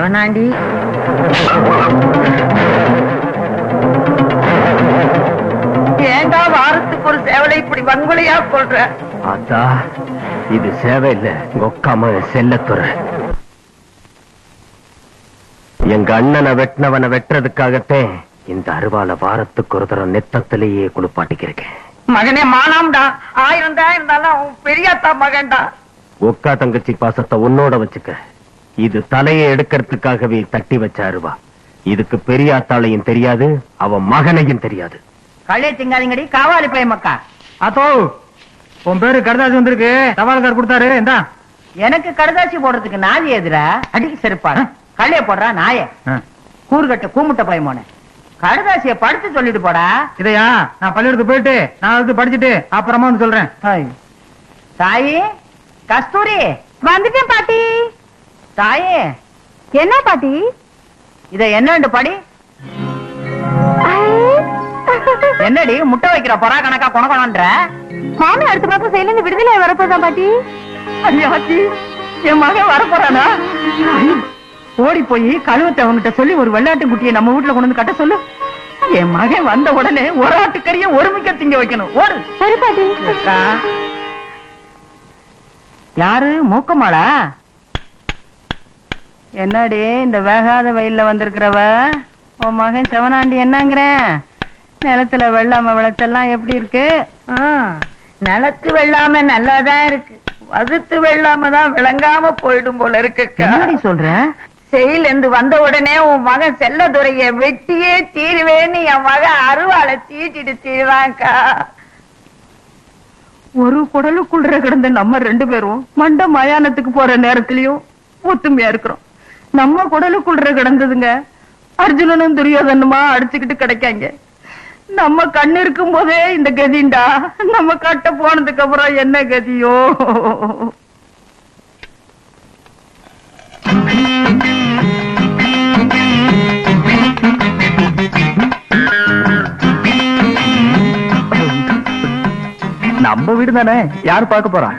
செவனாண்டி ஏண்டா வாரத்துக்கு ஒரு சேவலை இப்படி வன்கொலையா சொல்ற? அதா இது சேவை இல்ல ஒக்காம செல்லத்துறை எங்க அண்ணனை வெட்டினவனை வெட்டுறதுக்காகத்தான் இந்த அருவால வாரத்துக்கு ஒரு தரம் நெத்தத்திலேயே குளிப்பாட்டிக்கிறேன் மகனே மானாம்டா. ஆயிரம் தான் இருந்தாலும் அவன் பெரியாத்தா மகன்டா. ஒக்கா தங்கச்சி பாசத்தை உன்னோட வச்சுக்க. இது தலையை எடுக்கிறதுக்காகவே தட்டி வச்ச அருவா இதுக்கு பெரியாத்தாளையும் தெரியாது அவன் மகனையும் தெரியாது. களிய திங்காதீங்கடி காவாலி பை மக்கா அதோ உன் பேரு கடுதாசி வந்திருக்கு. தபால்கார் கொடுத்தாரு இந்தா. எனக்கு கடுதாசி போடுறதுக்கு நாதி எதிரா அடிக்கு செருப்பாடு களிய போடுறா நாய. கூறுகட்ட கூமுட்ட பயமோன. கடுதாசிய படுத்து சொல்லிட்டு போடா. இதையா? நான் பள்ளிக்கூடத்துக்கு போயிட்டு நான் வந்து படிச்சுட்டு அப்புறமா வந்து சொல்றேன். தாயி கஸ்தூரி வந்துட்டேன் பாட்டி. தாயே என்ன பாட்டி? இத என்னண்டு படி? என்னடி முட்டை வைக்கிற பொறா கணக்கா கொணக்கணும்ன்ற மாமி அடுத்த மாசம் செயல இருந்து விடுதலை வரப்போதான் பாட்டி? ஐயாச்சி என் மகன் வரப்போறானா? ஓடி போய் கழுவத்தை அவங்கிட்ட சொல்லி ஒரு வெள்ளாட்டு குட்டியை நம்ம வீட்டுல கொண்டு வந்து கட்ட சொல்லு. என் மகன் வந்த உடனே ஒரு ஆட்டுக்கறிய ஒருமிக்க திங்க வைக்கணும். ஓடு. சரி பாட்டி. யாரு? மூக்கமாளா என்னடி இந்த வேகாத வெயில்ல வந்திருக்கிறவ? உன் மகன் செவனாண்டி என்னங்கிறேன் நிலத்துல வெள்ளாம விளைச்செல்லாம் எப்படி இருக்கு? நிலத்து வெள்ளாம நல்லாதான் இருக்கு. வகுத்து வெள்ளாம தான் விளங்காம போயிடும் போல இருக்கு சொல்ற? செயல் இருந்து வந்த உடனே உன் மகன் செல்லதுரைய வெட்டியே தீருவேன்னு என் மகன் அருவாளை தீட்டிட்டு தீருவான்க்கா ஒரு குடலுக்குள்ள கிடந்த நம்ம ரெண்டு பேரும் மண்ட மயானத்துக்கு போற நேரத்திலயும் ஒத்துமையா இருக்கிறோம். நம்ம குடலுக்குள்ள கிடந்ததுங்க. அர்ஜுனனும் துரியோதனுமா அடிச்சுக்கிட்டு கிடைக்காங்க. நம்ம கண்ணு இருக்கும் போதே இந்த கதிண்டா? நம்ம கட்ட போனதுக்கு அப்புறம் என்ன கதியோ? நம்ம வீடு தானே? யாரு பார்க்க போறா?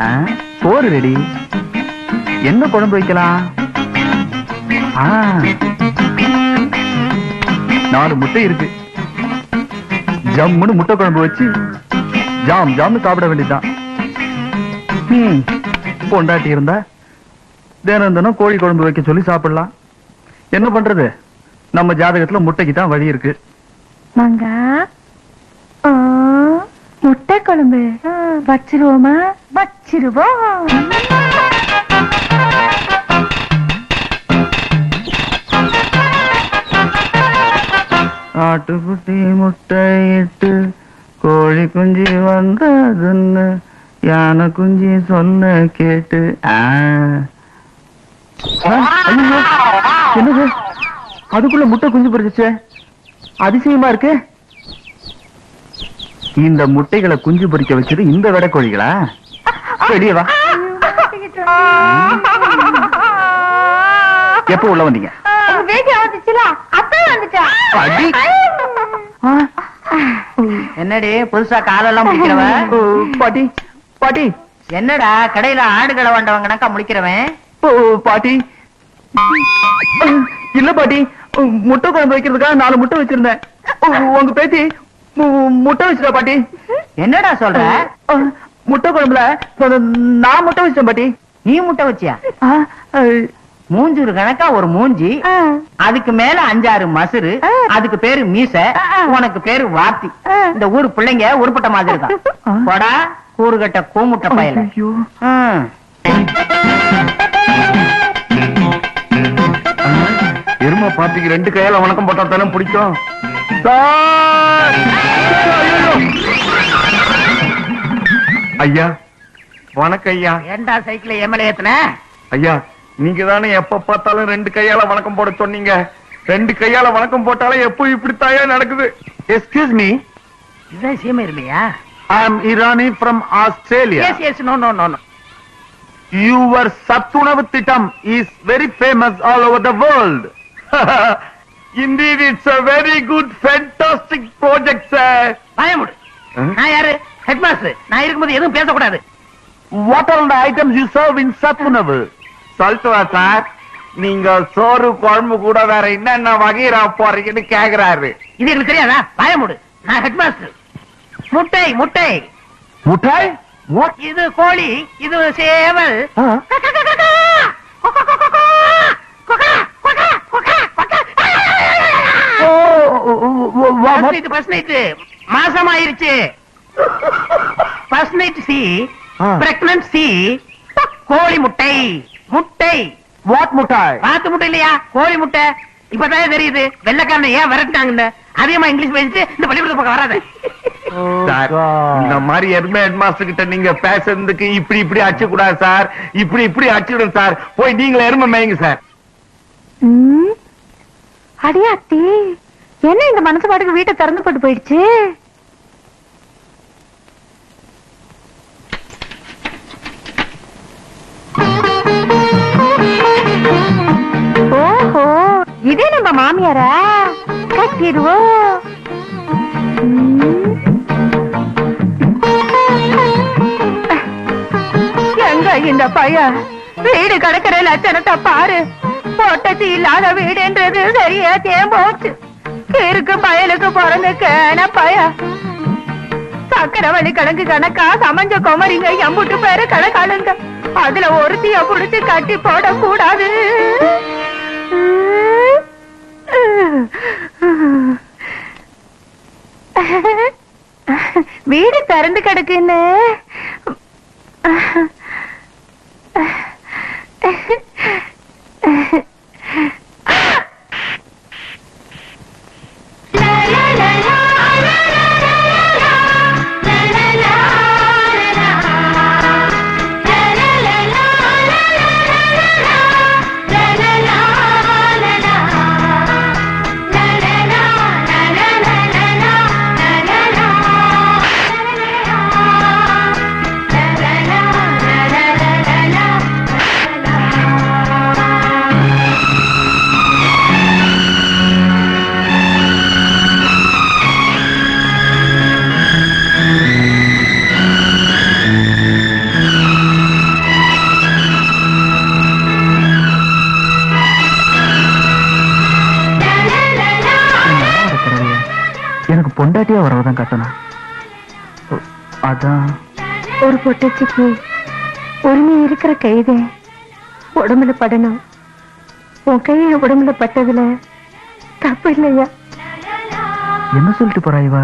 ஆ, சோறு ரெடி. என்ன குழம்பு வைக்கலாம்? நாலு முட்டை இருக்கு. ஜம்முன்னு முட்டை குழம்பு வச்சு ஜாம் ஜாம்னு சாப்பிட வேண்டியதுதான். பொண்டாட்டி இருந்தா தினம் தினம் கோழி குழம்பு வைக்க சொல்லி சாப்பிடலாம். என்ன பண்றது? நம்ம ஜாதகத்துல முட்டைக்கு தான் வழி இருக்கு. மங்கா முட்டை குழம்பு. வச்சிருவோமா? வச்சிருவோம். ஆட்டுக்குட்டி முட்டையிட்டு கோழி குஞ்சு வந்ததுன்னு யானை குஞ்சு சொல்ல கேட்டு என்னது அதுக்குள்ள முட்டை குஞ்சு பொரிச்சுச்சே அதிசயமா இருக்கு. இந்த முட்டைகளை குஞ்சு பொரிக்க வச்சது இந்த விட கோழிகளா? வெளியே வா. எப்ப உள்ள வந்தீங்க? என்னடி புதுசா காலெல்லாம் முடிக்கிறவ? ஓ, பாட்டி பாட்டி. என்னடா கடையில ஆடுகளை கணக்கா முடிக்கிறவன்? பாட்டி. இல்ல பாட்டி. முட்டை குழம்பு வைக்கிறதுக்காக நாலு முட்டை வச்சிருந்தேன். உங்க பேத்தி முட்டை வச்சிட்டா பாட்டி. என்னடா சொல்ற? முட்டை குழம்புல நான் முட்டை வச்சிட்டேன் பாட்டி. நீ முட்டை வச்சியா? மூஞ்சூறு கணக்கா ஒரு மூஞ்சி. அதுக்கு மேல அஞ்சாறு மசுறு. அதுக்கு பேரு மீச. உனக்கு பேரு வார்த்தி. இந்த ஊர் பிள்ளைங்க உருப்பட்ட மாதிரி ஆ. போடா கூறுகட்ட கூமுட்ட பயல. எருமை பாட்டிக்கு ரெண்டு கையால வணக்கம் போட்டா தானே பிடிக்கும்! ஐயா வணக்கம் ஐயா ஏன்டா சைக்கிள் எம்எல்ஏ ஏத்துன ஐயா நீங்க தானே எப்ப பார்த்தாலும் ரெண்டு கையால வணக்கம் போட சொன்னீங்க. ரெண்டு கையால வணக்கம் போட்டாலும் எப்போ இப்படித்தாயா நடக்குது? எஸ்கியூஸ் மீ இதான் சீமை இல்லையா? I am Irani from Australia yes yes no no no no your சத்துணவு திட்டம் is very famous all over the world Indeed, it's a very good, fantastic project, sir. பயமுடு நான் யாரு? ஹெட் மாஸ்டர் நான் இருக்கும்போது எதுவும் பேசக்கூடாது. What are the items you serve in Satunavu? Saltwa, sir. நீங்க சோறு குழம்பு கூட வேற என்னென்ன வகைரா போறீங்கன்னு கேக்குறாரு இது எனக்கு தெரியாதா பயமுடு நான் ஹெட் மாஸ்டர் முட்டை முட்டை முட்டாய் இது கோழி இது சேவல். மாசம் ஆயிருச்சு கோழி முட்டை முட்டை. வாட் முட்டாய்? பாத்து முட்டை இல்லையா? கோழி முட்டை. இப்பதான் தெரியுது. வெள்ளைக்காரனை ஏன் விரட்டினாங்கன்னு. அதிகமா இங்கிலீஷ் பேசிட்டு இந்த பள்ளிக்கூடத்து பக்கம் வராத. சார் இந்த மாதிரி எருமை ஹெட் மாஸ்டர் கிட்ட நீங்க பேசுறதுக்கு இப்படி இப்படி அடிச்சு கூடாது சார். இப்படி இப்படி அடிச்சுடும் சார். போய் நீங்களே எருமை மேய்ங்க சார். ம். அடியாத்தி என்ன இந்த மனசு பாட்டுக்கு வீட்டை திறந்து போட்டு போயிடுச்சு? ஓஹோ இதே நம்ம மாமியாரா? கட்டிடுவோம் எங்க இந்த பையன்? வீடு கிடக்கிற லட்சணத்தை பாரு. பொட்டச்சி இல்லாத வீடுன்றது சரியா தேம்போச்சு. இருக்கு பயலுக்கு பிறந்த கேன பய சக்கரவள்ளி கிழங்கு கணக்கா சமஞ்ச குமரிங்க எம்புட்டு பேரு கணக்காளுங்க அதுல ஒருத்திய புடிச்சு கட்டி போட கூடாது வீடு திறந்து கிடக்குன்னு அதான். ஒரு பொட்டச்சிக்கு உரிமை இருக்கிற கைதே. உடம்புல படணும். உன் கை என் உடம்புல பட்டதுல தப்பு இல்லையா? என்ன சொல்லிட்டு போறா இவ?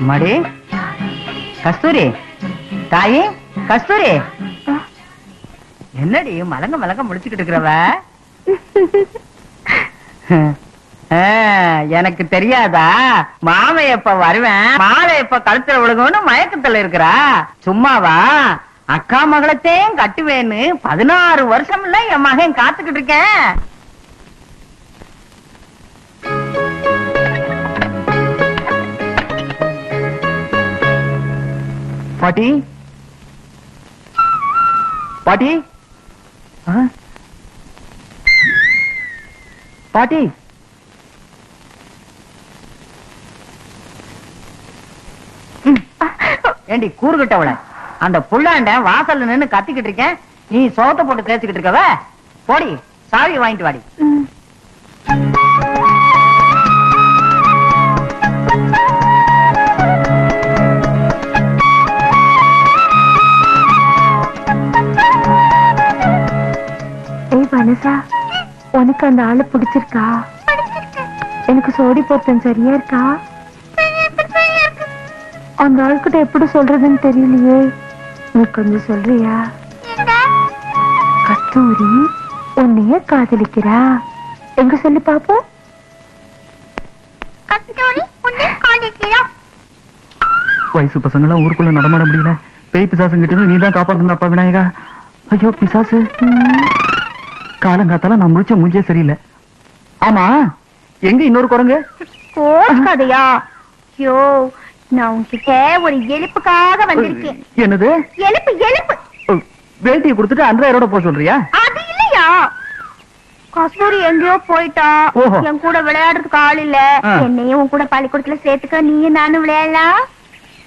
மடி கஸ்தூரி தாயி கஸ்தூரி. என்னடி மலங்க மலங்க முடிச்சுக்கிட்டு இருக்கிறவ? எனக்கு தெரியாதா? மாமை எப்ப வருவேன்? மாலை எப்ப கழுத்துல விழுகும்னு மயக்கத்துல இருக்கிறா? சும்மாவா? அக்கா மகளத்தையும் கட்டுவேன்னு பதினாறு வருஷம்ல என் மகன் காத்துக்கிட்டு இருக்கேன். பாட்டி? பாட்டி? ஆ? பாட்டி. ஏண்டி கூறுகிட்டவள அந்த புள்ளாண்ட வாசல்ல நின்னு கத்திக்கிட்டு இருக்கேன். நீ சோத்த போட்டு பேசிக்கிட்டு இருக்கவ? போடி சாவி வாங்கிட்டு வாடி. ஏய் உனக்கு அந்த ஆளு பிடிச்சிருக்கா? எனக்கு சோடி பொருத்தம் சரியா இருக்கா? அந்த ஆள்கிட்ட எப்படி சொல்றதுன்னு தெரியலையே. நீ கொஞ்சம் சொல்றியா? கஸ்தூரி உன்னைய காதலிக்கிறா. எங்க சொல்லி பாப்போம். வயசு பசங்க எல்லாம் ஊருக்குள்ள நடமாட முடியல. பேய் பிசாசு கிட்ட நீ தான் காப்பாத்தணும் அப்பா விநாயகா. ஐயோ பிசாசு. காலங்காத்தால நான் முடிச்ச மூஞ்சே சரியில்லை. ஆமா எங்க இன்னொரு குரங்கு? கோச்சுக்காதையா ஐயோ நான் உன்கிட்ட ஒரு எழுப்புக்காக வந்திருக்கேன். என்னது? எழுப்பு எழுப்பு. வேட்டியை கொடுத்துட்டு அன்றாயிரோட போக சொல்றியா? அது இல்லையா? கஸ்தூரி எங்கேயோ போயிட்டா. என் கூட விளையாடுறதுக்கு ஆள் இல்ல. என்னையும் உன் கூட பள்ளிக்கூடத்துல சேர்த்துக்க நீயும் நானும் விளையாடலாம்.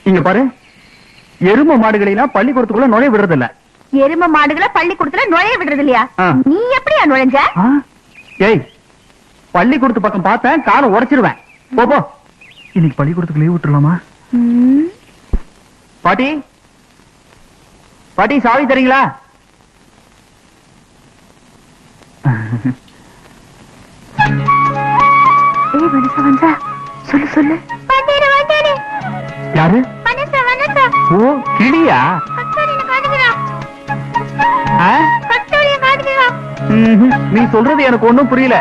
இங்க பாரு. எரும மாடுகளை எல்லாம் பள்ளிக்கூடத்துக்குள்ள நுழைய விடுறது இல்ல எரும மாடுகளை பள்ளிக்கூடத்துல நுழைய விடுறது இல்லையா. நீ எப்படியா நுழைஞ்ச? ஏய் பள்ளிக்கூடத்து பக்கம் பார்த்தேன் காலை உடைச்சிருவேன். போ போ. இன்னைக்கு பள்ளிக்கூடத்துக்கு லீவ் விட்டுலாமா. பாட்டி? பாட்டி சாவி தரீங்களா? ஏய் வனசா வந்தா. சொல்லு சொல்லு. யாரு? ஓ கிளியா? நீ சொல்றது எனக்கு ஒண்ணும் புரியல.